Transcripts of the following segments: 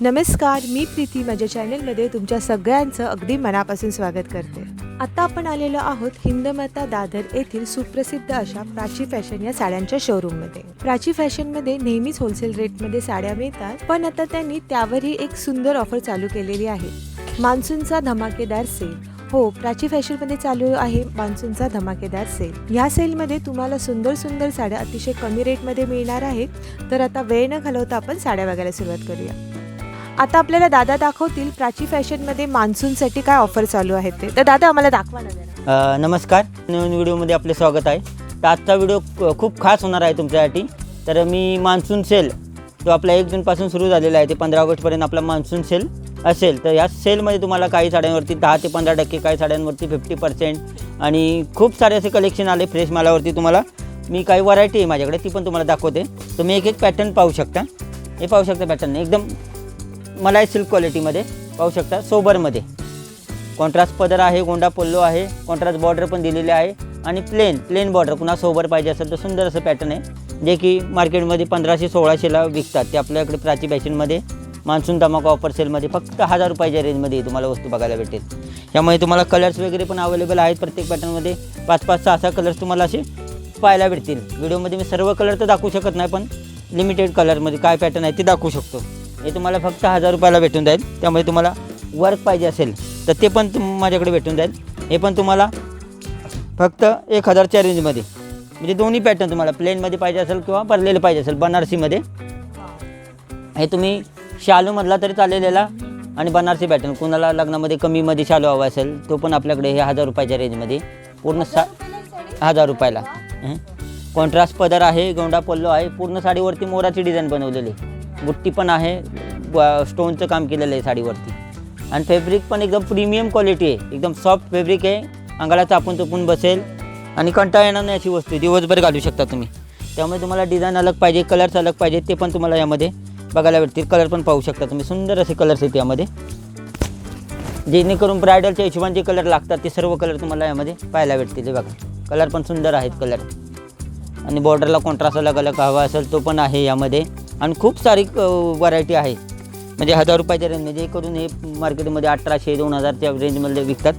नमस्कार मी प्रीती. माझ्या चॅनलमध्ये तुमच्या सगळ्यांचं अगदी मनापासून स्वागत करते. आता आपण आलेलो आहोत हिंदमाता दादर येथील सुप्रसिद्ध अशा प्राची फॅशन या साड्यांच्या शोरूममध्ये प्राची फॅशनमध्ये नेहमीच होलसेल रेटमध्ये साड्या मिळतात पण आता त्यांनी त्यावरही एक सुंदर ऑफर चालू केलेली आहे. मान्सूनचा धमाकेदार सेल हो प्राची फॅशनमध्ये चालू आहे मान्सूनचा धमाकेदार सेल ह्या सेलमध्ये तुम्हाला सुंदर सुंदर साड्या अतिशय कमी रेटमध्ये मिळणार आहेत. तर आता वेळ न घालवता आपण साड्या बघायला सुरुवात करूया. आता आपल्याला दादा दाखवतील प्राची फॅशनमध्ये मान्सूनसाठी काय ऑफर चालू आहेत ते. तर दादा आम्हाला दाखवा ना जरा. अ, नमस्कार. नवीन व्हिडिओमध्ये आपले स्वागत आहे. तर आजचा व्हिडिओ क- खूप खास होणार आहे तुमच्यासाठी. तर मी मान्सून सेल तो आपला एक जूनपासून सुरू झालेला आहे ते पंधरा ऑगस्टपर्यंत आपला मान्सून सेल असेल तर या सेलमध्ये तुम्हाला काही साड्यांवरती दहा ते पंधरा टक्के काही साड्यांवरती फिफ्टी पर्सेंट आणि खूप सारे असे कलेक्शन आले फ्रेश मालावरती तुम्हाला. मी काही व्हरायटी आहे माझ्याकडे ती पण तुम्हाला दाखवते. तुम्ही एक एक पॅटर्न पाहू शकता. हे पाहू शकता पॅटर्न एकदम मलाई सिल्क क्वालिटीमध्ये पाहू शकता सोबरमध्ये कॉन्ट्रास्ट पदर आहे गोंडा पल्लो आहे कॉन्ट्रास्ट बॉर्डर पण दिलेले आहे. आणि प्लेन प्लेन बॉर्डर पुन्हा सोबर पाहिजे असेल तर सुंदर असं पॅटर्न आहे जे की मार्केटमध्ये पंधराशे सोळाशेला विकतात. ते आपल्याकडे प्राची फॅशनमध्ये मान्सून धमाका ऑफर सेलमध्ये फक्त हजार रुपयाच्या रेंजमध्ये तुम्हाला वस्तू बघायला भेटेल. त्यामुळे तुम्हाला कलर्स वगैरे पण अवेलेबल आहेत प्रत्येक पॅटर्नमध्ये पाच पाच सहा सहा कलर्स तुम्हाला असे पाहायला भेटतील. व्हिडिओमध्ये मी सर्व कलर तर दाखवू शकत नाही पण लिमिटेड कलरमध्ये काय पॅटर्न आहे ते दाखवू शकतो. हे तुम्हाला फक्त हजार रुपयाला भेटून जाईल. त्यामुळे तुम्हाला वर्क पाहिजे असेल तर ते पण तुम माझ्याकडे भेटून जाईल. हे पण तुम्हाला फक्त एक हजारच्या रेंजमध्ये म्हणजे दोन्ही पॅटर्न तुम्हाला प्लेनमध्ये पाहिजे असेल किंवा भरलेलं पाहिजे असेल बनारसीमध्ये. हे तुम्ही शालूमधला तरी चाललेला आणि बनारसी पॅटर्न कुणाला लग्नामध्ये कमीमध्ये शालू हवा असेल तो पण आपल्याकडे हे हजार रुपयाच्या रेंजमध्ये पूर्ण सा हजार रुपयाला. कॉन्ट्रास्ट पदर आहे गोंडा पल्लो आहे पूर्ण साडीवरती मोराची डिझाईन बनवलेली. बुट्टी पण आहे स्टोनचं काम केलेलं आहे साडीवरती. आणि फॅब्रिक पण एकदम प्रीमियम क्वालिटी आहे एकदम सॉफ्ट फॅब्रिक आहे. अंगाला चापून चुपून बसेल आणि कंटाळा येणार नाही अशी वस्तू दिवसभर घालू शकता तुम्ही. त्यामुळे तुम्हाला डिझाईन अलग पाहिजे कलर्स अलग पाहिजे ते पण तुम्हाला यामध्ये बघायला भेटतील. कलर पण पाहू शकता तुम्ही. सुंदर असे कलर्स आहेत यामध्ये. जेणेकरून ब्रायडलच्या हिशोबाने जे कलर लागतात ते सर्व कलर तुम्हाला यामध्ये पाहायला भेटतील. हे बघा. कलर पण सुंदर आहेत कलर आणि बॉर्डरला कॉन्ट्रास्ट अलग अलग हवा असेल तो पण आहे यामध्ये. आणि खूप सारी व्हरायटी आहे. म्हणजे हजार रुपयाच्या रेंजमध्ये करून हे मार्केटमध्ये अठराशे दोन हजारच्या रेंजमध्ये विकतात.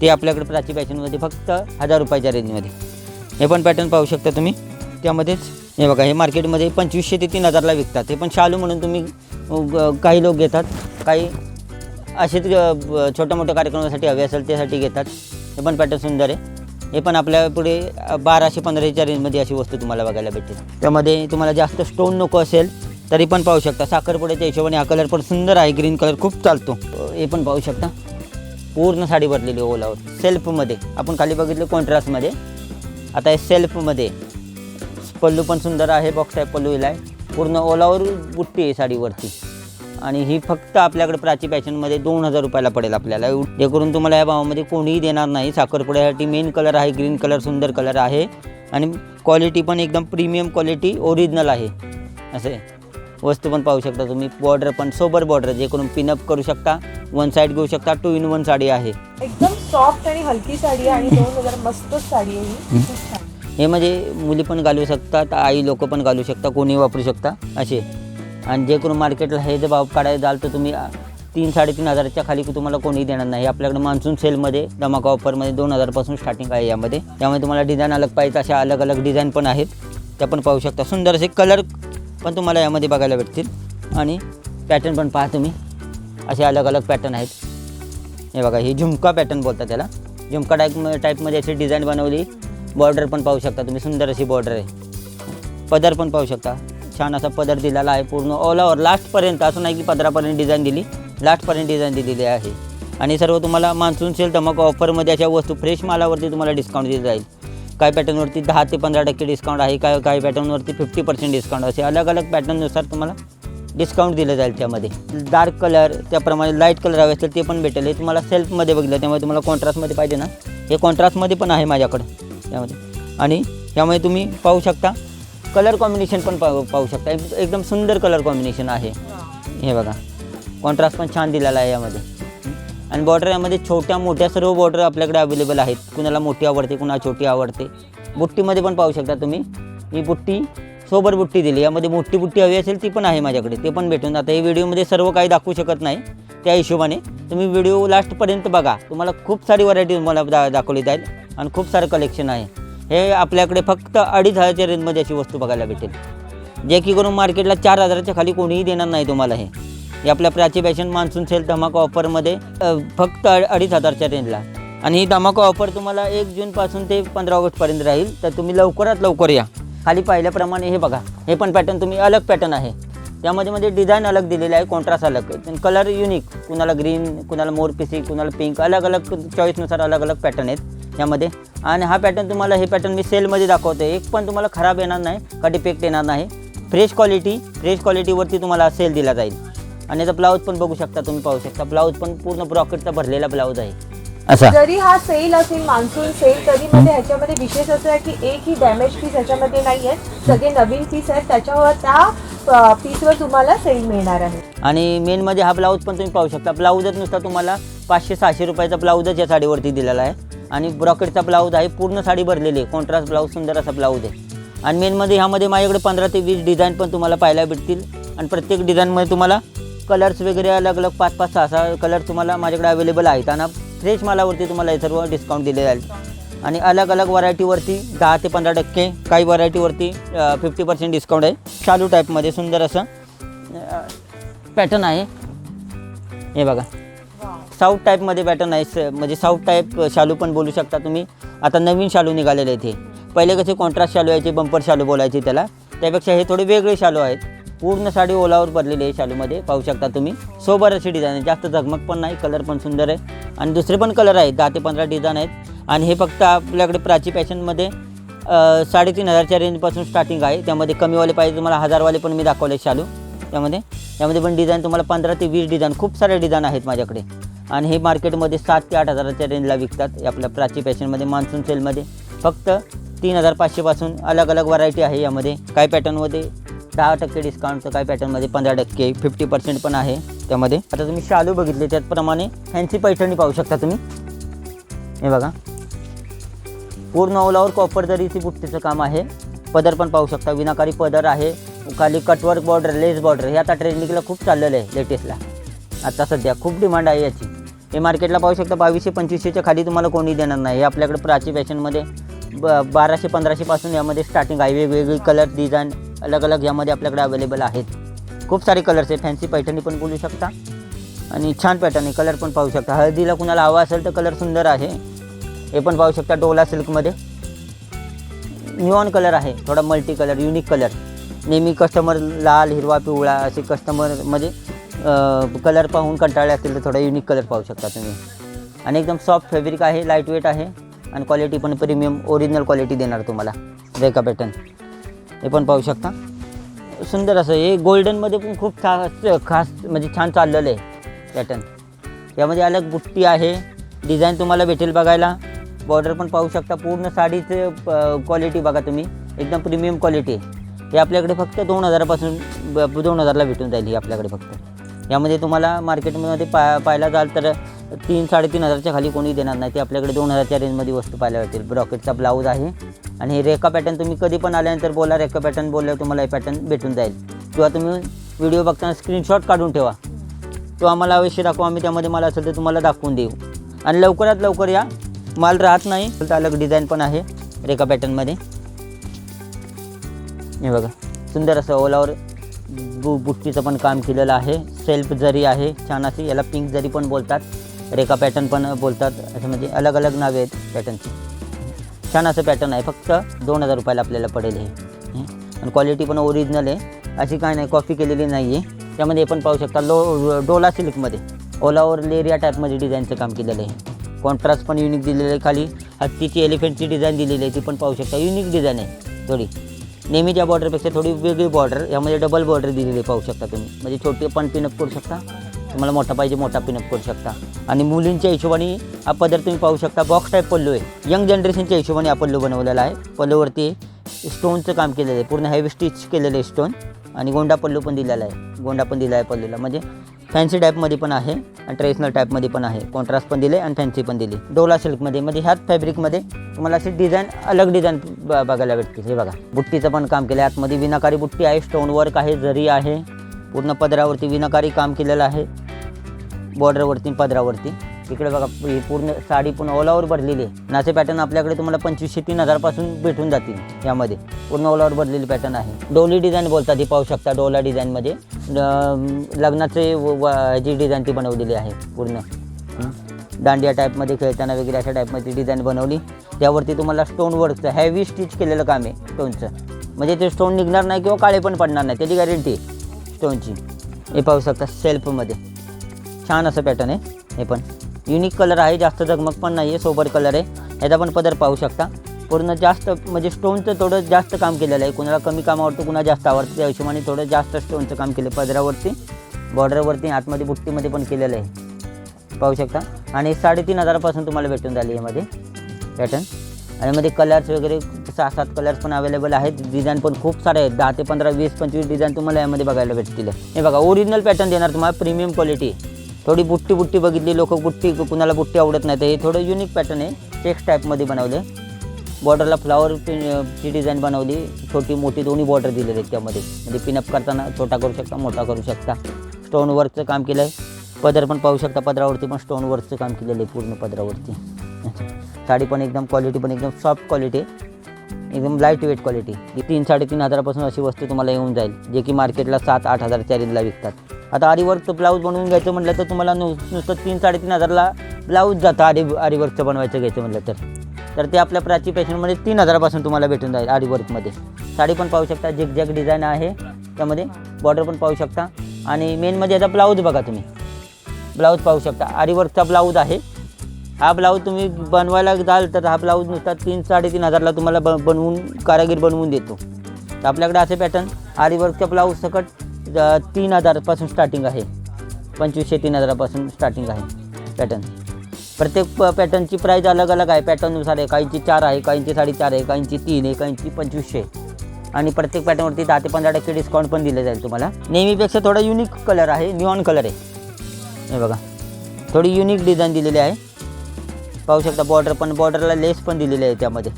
ते आपल्याकडे प्राची पॅटर्नमध्ये फक्त हजार रुपयाच्या रेंजमध्ये हे पण पॅटर्न पाहू शकता तुम्ही. त्यामध्येच हे बघा हे मार्केटमध्ये पंचवीसशे ते तीन हजारला विकतात. हे पण शालू म्हणून तुम्ही काही लोक घेतात. काही असेच अ, छोट्या मोठ्या कार्यक्रमासाठी हवे असेल त्यासाठी घेतात. हे पण पॅटर्न सुंदर आहे. हे पण आपल्या पुढे बाराशे पंधराशेच्या रेंजमध्ये अशी वस्तू तुम्हाला बघायला भेटेल त्यामध्ये तुम्हाला जास्त स्टोन नको असेल तरी पण पाहू शकता. साखरपुड्याच्या हिशोबाने हा कलर पण सुंदर आहे. ग्रीन कलर खूप चालतो. हे पण पाहू शकता. पूर्ण साडी भरलेली आहे ओलावर. सेल्फमध्ये आपण खाली बघितलं कॉन्ट्रास्टमध्ये आता हे सेल्फमध्ये पल्लू पण सुंदर आहे. बॉक्स आहे पल्लू आहे. पूर्ण ओलावर बुट्टी आहे साडीवरती. आणि ही फक्त आपल्याकडे प्राची फॅशनमध्ये दोन हजार रुपयाला पडेल आपल्याला. जे करून तुम्हाला या भावामध्ये कोणीही देणार नाही. साखरपुड्यासाठी मेन कलर आहे ग्रीन कलर सुंदर कलर आहे. आणि क्वालिटी पण एकदम प्रीमियम क्वालिटी ओरिजिनल आहे. असे वस्तू पण पाहू शकता तुम्ही. बॉर्डर पण सोबर बॉर्डर जे करून पिनअप करू शकता. वन साईड घेऊ शकता टू इन वन साडी आहे. एकदम सॉफ्ट आणि हलकी साडी आहे. आणि दोन हजार मस्तच साडी आहे ही. हे म्हणजे मुली पण घालू शकतात आई लोक पण घालू शकता कोणी वापरू शकता. असे. आणि जे करून मार्केटला हे जर भाव काढायला जाल तर तुम्ही तीन साडेतीन हजाराच्या खाली तुम्हाला कोणीही देणार नाही. आपल्याकडे मान्सून सेलमध्ये धमाका ऑफरमध्ये दोन हजारपासून स्टार्टिंग आहे यामध्ये. त्यामुळे तुम्हाला डिझाईन अलग पाहिजे अशा अलग अलग डिझाईन पण आहेत. त्या पण पाहू शकता. सुंदर असे कलर पण तुम्हाला यामध्ये बघायला भेटतील. आणि पॅटर्न पण पहा तुम्ही. असे अलग अलग पॅटर्न आहेत. हे बघा ही झुमका पॅटर्न बोलतात त्याला. झुमका टाईप टाईपमध्ये अशी डिझाईन बनवली. बॉर्डर पण पाहू शकता तुम्ही. सुंदर अशी बॉर्डर आहे. पदर पण पाहू शकता. छान असा पदर दिलेला आहे पूर्ण ऑल ओव्हर लास्टपर्यंत असं नाही की पदरापर्यंत डिझाईन दिली. लास्टपर्यंत डिझाईन दिलेली आहे. आणि सर्व तुम्हाला मान्सून सेल धमाका ऑफरमध्ये अशा वस्तू फ्रेश मालावरती तुम्हाला डिस्काउंट दिली जाईल. काही पॅटर्नवरती दहा ते पंधरा टक्के डिस्काउंट आहे काय काही पॅटर्नवरती फिफ्टी पर्सेंट डिस्काउंट असे अलग अलग पॅटर्ननुसार तुम्हाला डिस्काउंट दिलं जाईल त्यामध्ये. डार्क कलर त्याप्रमाणे लाइट कलर हवे असतील ते पण भेटेल. हे तुम्हाला सेल्फमध्ये बघितलं त्यामुळे तुम्हाला कॉन्ट्रास्टमध्ये पाहिजे ना. हे कॉन्ट्रास्टमध्ये पण आहे माझ्याकडं. त्यामध्ये आणि त्यामुळे तुम्ही पाहू शकता कलर कॉम्बिनेशन पण पाहू पाहू शकता. एक- एकदम सुंदर कलर कॉम्बिनेशन आहे. हे बघा. कॉन्ट्रास्ट पण छान दिलेला आहे यामध्ये. आणि बॉर्डर यामध्ये छोट्या मोठ्या सर्व बॉर्डर आपल्याकडे अवेलेबल आहेत. कुणाला मोठी आवडते कुणाला छोटी आवडते. बुट्टीमध्ये पण पाहू शकता तुम्ही. ही बुट्टी सोबर बुट्टी दिली. यामध्ये मोठी बुट्टी हवी असेल ती पण आहे माझ्याकडे. ते पण भेटून आता हे व्हिडिओमध्ये सर्व काही दाखवू शकत नाही. त्या हिशोबाने तुम्ही व्हिडिओ लास्टपर्यंत बघा. तुम्हाला खूप सारी व्हरायटी तुम्हाला दा दाखवली जाईल. आणि खूप सारं कलेक्शन आहे. हे आपल्याकडे फक्त अडीच हजारच्या रेंजमध्ये अशी वस्तू बघायला भेटेल. जे की करून मार्केटला चार हजाराच्या खाली कोणीही देणार नाही तुम्हाला हे. हे आपल्या प्राची फॅशन मान्सून सेल धमाका ऑफरमध्ये फक्त अडीच हजारच्या रेंजला आणि ही धमाका ऑफर तुम्हाला एक जूनपासून ते पंधरा ऑगस्टपर्यंत राहील. तर तुम्ही लवकरात लवकर या. खाली पाहिल्याप्रमाणे हे बघा. हे पण पॅटर्न तुम्ही अलग पॅटर्न आहे. त्यामध्ये म्हणजे मध्ये डिझाईन अलग दिलेलं आहे कॉन्ट्रास्ट अलग. कलर युनिक कुणाला ग्रीन कुणाला मोर पिसी कुणाला पिंक अलग अलग चॉईसनुसार अलग अलग पॅटर्न आहेत. यामध्ये आणि हा पॅटर्न तुम्हाला हे पॅटर्न मी सेलमध्ये दाखवतो एक पण तुम्हाला खराब येणार नाही का डिफेक्ट येणार नाही. फ्रेश क्वालिटी फ्रेश क्वालिटीवरती तुम्हाला सेल दिला जाईल. आणि याचा ब्लाऊज पण बघू शकता तुम्ही पाहू शकता. ब्लाऊज पण पूर्ण ब्रॉकेटचा भरलेला ब्लाऊज आहे. असा. जरी हा सेल असेल मान्सून सेल तरी मध्ये ह्याच्यामध्ये विशेष असं आहे की एक ही डॅमेज पीस ह्याच्यामध्ये नाही आहे सगळे नवीन पीस आहेत. त्याच्यावर त्या पीसवर तुम्हाला सेल मिळणार आहे. आणि मेनमध्ये हा ब्लाऊज पण तुम्ही पाहू शकता. ब्लाऊजच नुसता तुम्हाला पाचशे सहाशे रुपयाचा ब्लाऊजच या साडीवरती दिलेला आहे. आणि ब्रॉकेटचा ब्लाऊज आहे पूर्ण साडी भरलेली आहे. कॉन्ट्रास्ट ब्लाऊज सुंदर असा ब्लाऊज आहे. आणि मेनमध्ये ह्यामध्ये माझ्याकडे पंधरा ते वीस डिझाईन पण तुम्हाला पाहायला भेटतील. आणि प्रत्येक डिझाईनमध्ये तुम्हाला कलर्स वगैरे अलग अलग पाच पाच सहा सहा कलर तुम्हाला माझ्याकडे अवेलेबल आहेत. आणि फ्रेश मालावरती तुम्हाला हे सर्व डिस्काउंट दिले जाईल. आणि अलग अलग व्हरायटीवरती दहा ते पंधरा टक्के काही व्हरायटीवरती फिफ्टी पर्सेंट डिस्काउंट आहे. शालू टाईपमध्ये सुंदर असं पॅटर्न आहे. हे बघा. साऊथ टाईपमध्ये पॅटर्न आहे. स- म्हणजे साऊथ टाईप शालू पण बोलू शकता तुम्ही. आता नवीन शालू निघालेले आहेत हे. पहिले कसे कॉन्ट्रास्ट शालू यायचे बंपर शालू बोलायचे त्याला. त्यापेक्षा हे थोडे वेगळे शालू आहेत. पूर्ण साडी ओलावर भरलेली आहे शालूमध्ये पाहू शकता तुम्ही. सोबर अशी डिझाईन आहे. जास्त झगमग पण नाही कलर पण सुंदर आहे. आणि दुसरे पण कलर आहेत. दहा ते पंधरा डिझाईन आहेत. आणि हे फक्त आपल्याकडे प्राची फॅशनमध्ये साडेतीन हजारच्या रेंजपासून स्टार्टिंग आहे. त्यामध्ये कमीवाले पाहिजे तुम्हाला हजारवाले पण मी दाखवले शालू. त्यामध्ये त्यामध्ये पण डिझाईन तुम्हाला पंधरा ते वीस डिझाईन खूप सारे डिझाईन आहेत माझ्याकडे. आणि हे मार्केटमध्ये सात ते आठ हजाराच्या रेंजला विकतात. आपल्या प्राची फॅशनमध्ये मान्सून सेलमध्ये. फक्त तीन हजार पाचशेपासून अलग अलग व्हरायटी आहे यामध्ये. काही पॅटर्नमध्ये दहा टक्के डिस्काउंट तर काही पॅटर्नमध्ये पंधरा टक्के फिफ्टी पर्सेंट पण आहे त्यामध्ये. आता तुम्ही शालू बघितले त्याचप्रमाणे फॅन्सी पैठणी पाहू शकता तुम्ही. हे बघा. पूर्ण ओलावर कॉपर जरीची बुट्टीचं काम आहे. पदर पण पाहू शकता. विनाकारी पदर आहे. खाली कटवर्क बॉर्डर लेस बॉर्डर हे आता ट्रेंडिंगला खूप चाललेलं आहे लेटेस्टला आता सध्या खूप डिमांड आहे याची. हे मार्केटला पाहू शकता बावीसशे पंचवीसशेच्या खाली तुम्हाला कोणी देणार नाही. हे आपल्याकडे प्राची फॅशनमध्ये ब बाराशे पंधराशेपासून यामध्ये स्टार्टिंग आहे. वेगवेगळी कलर डिझाईन अलग अलग यामध्ये आपल्याकडे अवेलेबल आहेत. खूप सारे कलर्स आहेत. फॅन्सी पैठणी पण बोलू शकता. आणि छान पॅटर्न आहे कलर पण पाहू शकता. हळदीला कुणाला हवा असेल तर कलर सुंदर आहे. हे पण पाहू शकता डोला सिल्कमध्ये. न्यूऑन कलर आहे. थोडा मल्टी कलर युनिक कलर नेहमी कस्टमर लाल हिरवा पिवळा असे कस्टमरमध्ये कलर पाहून कंटाळले असतील तर थोडा युनिक कलर पाहू शकता तुम्ही. आणि एकदम सॉफ्ट फॅब्रिक आहे लाइट वेट आहे आणि क्वालिटी पण प्रीमियम ओरिजिनल क्वालिटी देणार तुम्हाला. रेका पॅटर्न हे पण पाहू शकता. सुंदर असं हे गोल्डनमध्ये पण खूप खास खास म्हणजे छान चाललेलं आहे पॅटर्न यामध्ये अलग बुट्टी आहे डिझाईन तुम्हाला भेटेल बघायला. बॉर्डर पण पाहू शकता पूर्ण साडीचे क्वालिटी बघा तुम्ही. एकदम प्रीमियम क्वालिटी आहे. हे आपल्याकडे फक्त दोन हजारापासून ब- दोन हजारला भेटून जाईल ही आपल्याकडे फक्त. यामध्ये तुम्हाला मार्केटमध्ये पा पाहायला जाल तर तीन साडेतीन हजारच्या खाली कोणी देणार नाही. ते आपल्याकडे दोन हजारच्या रेंजमध्ये वस्तू पाहायला भेटेल ब्रॉकेटचा ब्लाऊज आहे आणि हे रेखा पॅटर्न तुम्ही कधी पण आल्यानंतर बोला. रेखा पॅटर्न बोलल्यावर तुम्हाला हे पॅटर्न भेटून जाईल. किंवा तुम्ही व्हिडिओ बघताना स्क्रीनशॉट काढून ठेवा. तो आम्हाला अवश्य दाखवा. आम्ही त्यामध्ये मला असेल तर तुम्हाला दाखवून देऊ. आणि लवकरात लवकर या. माल राहत नाही. तर अलग डिझाईन पण आहे रेखा पॅटर्नमध्ये हे बघा. सुंदर असं ओलावर बु बुट्टीचं पण काम केलेलं आहे. सेल्फ जरी आहे छान अशी याला पिंक जरी पण बोलतात रेखा पॅटर्न पण बोलतात असं म्हणजे अलग अलग नावे आहेत पॅटर्नची छान असं पॅटर्न आहे फक्त दोन हजार रुपयाला आपल्याला पडेल हे. आणि क्वालिटी पण ओरिजिनल आहे. अशी काय नाही कॉपी केलेली नाही आहे त्यामध्ये पण पाहू शकता लो डोला सिल्कमध्ये ओलावर लेरिया टाईपमध्ये डिझाईनचं काम केलेलं आहे. कॉन्ट्रास्ट पण युनिक दिलेलं आहे खाली. हत्तीची एलिफंटची डिझाईन दिलेली आहे ती पण पाहू शकता. युनिक डिझाईन आहे थोडी नेहमीच्या बॉर्डरपेक्षा थोडी वेगळी बॉर्डर यामध्ये डबल बॉर्डर दिलेली आहे पाहू शकता तुम्ही. म्हणजे छोटी पण पिनअप करू शकता. तुम्हाला मोठा पाहिजे मोठा पिनअप करू शकता. आणि मुलींच्या हिशोबाने हा पदर तुम्ही पाहू शकता. बॉक्स टाईप पल्लू आहे. यंग जनरेशनच्या हिशोबाने हा पल्लू बनवलेला आहे. पल्लूवरती स्टोनचं काम केलेलं आहे. पूर्ण हेवी स्टिच केलेलं आहे स्टोन आणि गोंडा पल्लू पण दिलेला आहे. गोंडा पण दिला आहे पल्लूला. म्हणजे फॅन्सी टाईपमध्ये पण आहे आणि ट्रेडिशनल टाईपमध्ये पण आहे. कॉन्ट्रास्ट पण दिले आणि फॅन्सी पण दिली डोला सिल्कमध्ये म्हणजे ह्याच फॅब्रिकमध्ये तुम्हाला अशी डिझाईन अलग डिझाईन ब बघायला भेटतील. हे बघा. बुट्टीचं पण काम केलं आहे आतमध्ये विनाकारी बुट्टी आहे. स्टोन वर्क आहे. जरी आहे. पूर्ण पदरावरती विनाकारी काम केलेलं आहे. बॉर्डरवरती पदरावरती. इकडे बघा ही पूर्ण साडी पूर्ण ओलावर भरलेली आहे. नाचे पॅटर्न आपल्याकडे तुम्हाला पंचवीसशे तीन हजारपासून भेटून जातील यामध्ये. पूर्ण ओलावर भरलेली पॅटर्न आहे. डोली डिझाईन बोलतात ही पाहू शकता. डोला डिझाईनमध्ये लग्नाचे व- व- ह्याची डिझाईन ती बनवलेली आहे पूर्ण. दांडिया टाईपमध्ये खेळताना वगैरे अशा टाईपमध्ये डिझाईन बनवली. त्यावरती तुम्हाला स्टोन वर्कचं हॅवी स्टिच केलेलं काम आहे स्टोनचं म्हणजे ते स्टोन निघणार नाही किंवा काळे पण पडणार नाही त्याची गॅरंटी स्टोनची हे पाहू शकता सेल्फमध्ये छान असं पॅटर्न आहे हे पण. युनिक कलर आहे जास्त झगमग पण नाही आहे सोबर कलर आहे. ह्याचा पण पदर पाहू शकता. पूर्ण जास्त म्हणजे स्टोनचं थोडं जास्त काम केलेलं आहे. कुणाला कमी काम आवडतं कुणाला जास्त आवडतं त्या हिशोबाने थोडं जास्त स्टोनचं काम केलं. पदरावरती बॉर्डरवरती आतमध्ये बुट्टीमध्ये पण केलेलं आहे. पाहू शकता. आणि साडेतीन हजारापासून तुम्हाला भेटून झाली यामध्ये. पॅटर्न आणि मध्ये कलर्स वगैरे सहा सात कलर्स पण अवेलेबल आहेत. डिझाईन पण खूप सारे आहेत. दहा ते पंधरा वीस पंचवीस डिझाईन तुम्हाला यामध्ये बघायला भेटतील. हे बघा ओरिजिनल पॅटर्न देणार तुम्हाला प्रीमियम क्वालिटी थोडी बुट्टी बुट्टी बघितली लोक बुट्टी कुणाला बुट्टी आवडत नाही तर हे थोडं युनिक पॅटर्न आहे. चेक्स टाईपमध्ये बनवले बॉर्डरला फ्लावर ची डिझाईन बनवली. छोटी मोठी दोन्ही बॉर्डर दिलेली आहेत त्यामध्ये म्हणजे पिनअप करताना छोटा करू शकता मोठा करू शकता. स्टोन वर्कचं काम केलं आहे पदर पण पाहू शकता पदरावरती पण स्टोन वर्कचं काम केलेलं आहे पूर्ण पदरावरती. साडी पण एकदम क्वालिटी पण एकदम सॉफ्ट क्वालिटी आहे एकदम लाइट वेट क्वालिटी ही तीन साडेतीन हजारापासून अशी वस्तू तुम्हाला येऊन जाईल जे की मार्केटला सात आठ हजारच्या रेंजला विकतात. आता आरीवर्कचं ब्लाऊज बनवून घ्यायचं म्हटलं तर तुम्हाला नुसतं तीन साडेतीन हजारला ब्लाऊज जातं आरी आरीवर्कचं बनवायचं घ्यायचं म्हटलं तर. तर ते आपल्या प्राची फॅशनमध्ये तीन हजारापासून तुम्हाला भेटून जाईल आडीवर्कमध्ये साडी पण पाहू शकता झिगझॅग डिझाईन आहे. त्यामध्ये बॉर्डर पण पाहू शकता. आणि मेनमध्ये म्हणजे याचा ब्लाऊज बघा तुम्ही. ब्लाऊज पाहू शकता. आडीवर्कचा ब्लाऊज आहे. हा ब्लाऊज तुम्ही बनवायला जाल तर हा ब्लाऊज नुसता तीन साडेतीन हजारला तुम्हाला ब बनवून कारागीर बनवून देतो. तर आपल्याकडे असे पॅटर्न आरीवर्कचा ब्लाऊज सकट तीन हजारपासून स्टार्टिंग आहे. पंचवीसशे तीन हजारापासून स्टार्टिंग आहे पॅटर्न प्रत्येक प पॅटर्नची प्राईज अलग अलग आहे पॅटर्ननुसार आहे काहींची चार आहे काहींची साडेचार आहे काहींची तीन आहे काहींची पंचवीसशे. आणि प्रत्येक पॅटर्नवरती दहा ते पंधरा टक्के डिस्काउंट पण दिले जाईल तुम्हाला. नेहमीपेक्षा थोडा युनिक कलर आहे न्यूऑन कलर आहे. हे बघा. थोडी युनिक डिझाईन दिलेली आहे. पाहू शकता बॉर्डर पण बॉर्डरला लेस पण दिलेली आहे त्यामध्ये.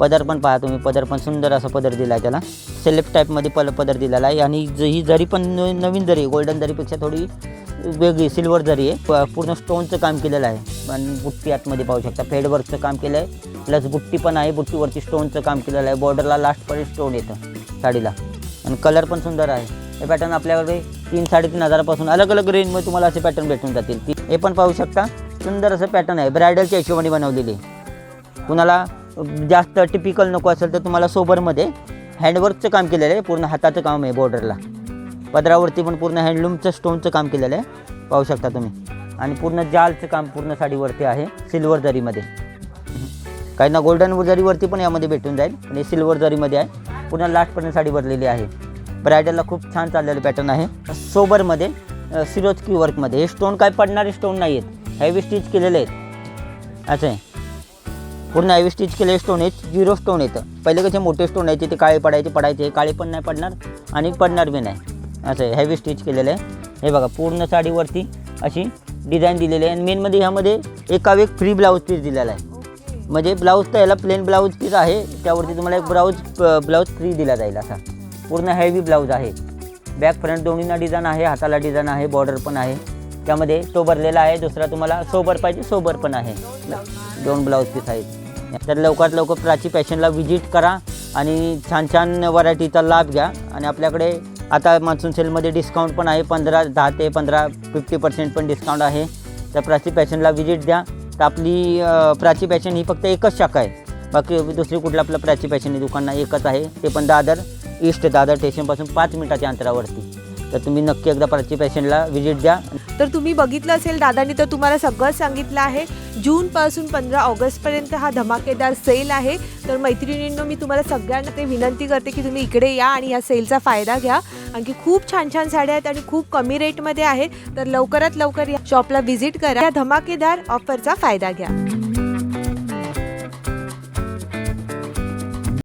पदर पण पहा तुम्ही पदर पण सुंदर असा पदर दिला आहे त्याला सेलेक्ट टाईपमध्ये पल पदर दिलेला आहे. आणि ज- ही जरी पण नवीन जरी गोल्डन जरीपेक्षा थोडी वेगळी सिल्वर जरी आहे प- पूर्ण स्टोनचं काम केलेलं आहे. आणि बुट्टी आतमध्ये पाहू शकता फेडवर्कचं काम केलं आहे प्लस बुट्टी पण आहे बुट्टीवरती स्टोनचं काम केलेलं आहे. बॉर्डरला लास्टपर्यंत स्टोन येतं साडीला. आणि कलर पण सुंदर आहे. हे पॅटर्न आपल्याकडे तीन साडेतीन हजारापासून अलग अलग रेंजमध्ये तुम्हाला असे पॅटर्न भेटून जातील. ती- हे पण पाहू शकता सुंदर असं पॅटर्न आहे. ब्रायडलच्या हिशोबाने बनवलेली आहे. कुणाला जास्त टिपिकल नको असेल तर तुम्हाला सोबरमध्ये हँडवर्कचं काम केलेलं आहे. पूर्ण हाताचं काम आहे बॉर्डरला पदरावरती पण पूर्ण हँडलूमचं स्टोनचं काम केलेलं आहे. पाहू शकता तुम्ही. आणि पूर्ण जालचं काम पूर्ण साडीवरती आहे सिल्वर जरीमध्ये. काही ना गोल्डन जरीवरती पण यामध्ये भेटून जाईल आणि सिल्वर जरीमध्ये आहे. पूर्ण लास्टपर्यंत साडी भरलेली आहे. ब्रायडलला खूप छान चाललेलं पॅटर्न आहे. सोबरमध्ये सिरोज की वर्कमध्ये हे स्टोन काय पडणारे स्टोन नाही आहेत हॅवी स्टिच केलेले आहेत. असं आहे. पूर्ण हॅवी स्टिच केलेले स्टोन आहेत. झिरो स्टोन येतं पहिले कसे मोठे स्टोन यायचे ते काळे पडायचे पडायचे. हे काळे पण नाही पडणार आणि पडणार बी नाही. असं आहे. हेवी स्टिच केलेलं आहे. हे बघा पूर्ण साडीवरती अशी डिझाईन दिलेली आहे. आणि मेनमध्ये ह्यामध्ये एका एक फ्री ब्लाऊज पीस दिलेला आहे. म्हणजे ब्लाऊज तर याला प्लेन ब्लाऊज पीस आहे. त्यावरती तुम्हाला एक ब्लाऊज ब्लाऊज फ्री दिला जाईल असा. पूर्ण हेवी ब्लाऊज आहे. बॅक फ्रंट दोन्हींना डिझाईन आहे हाताला डिझाईन आहे बॉर्डर पण आहे. त्यामध्ये तो भरलेला आहे दुसरा तुम्हाला सोबर पाहिजे सोबर पण आहे. दोन ब्लाऊज पीस आहेत. तर लवकरात लवकर प्राची फॅशनला व्हिजिट करा आणि छान छान व्हरायटीचा लाभ घ्या. आणि आपल्याकडे आता मान्सून सेलमध्ये डिस्काउंट पण आहे पंधरा दहा ते पंधरा फिफ्टी पर्सेंट पण डिस्काउंट आहे. तर प्राची पॅशनला व्हिजिट द्या. तर आपली प्राची पॅशन ही फक्त एकच शाखा आहे. बाकी दुसरी कुठलं आपलं प्राची पॅशन ही दुकान एकच आहे. ते पण दादर ईस्ट दादर स्टेशनपासून पाच मिनिटाच्या अंतरावरती. तर तुम्ही नक्की एकदा प्राची पेशंटला व्हिजिट द्या. तर तुम्ही बघितलं असेल दादांनी तर तुम्हाला सगळं सांगितलं आहे. जूनपासून पंधरा ऑगस्टपर्यंत हा धमाकेदार सेल आहे. तर मैत्रिणींनो मी तुम्हाला सगळ्यांना ते विनंती करते की तुम्ही इकडे या आणि या सेलचा फायदा घ्या. आणखी खूप छान छान साड्या आहेत आणि खूप कमी रेटमध्ये आहेत. तर लवकरात लवकर या शॉपला व्हिजिट करा. या धमाकेदार ऑफरचा फायदा घ्या.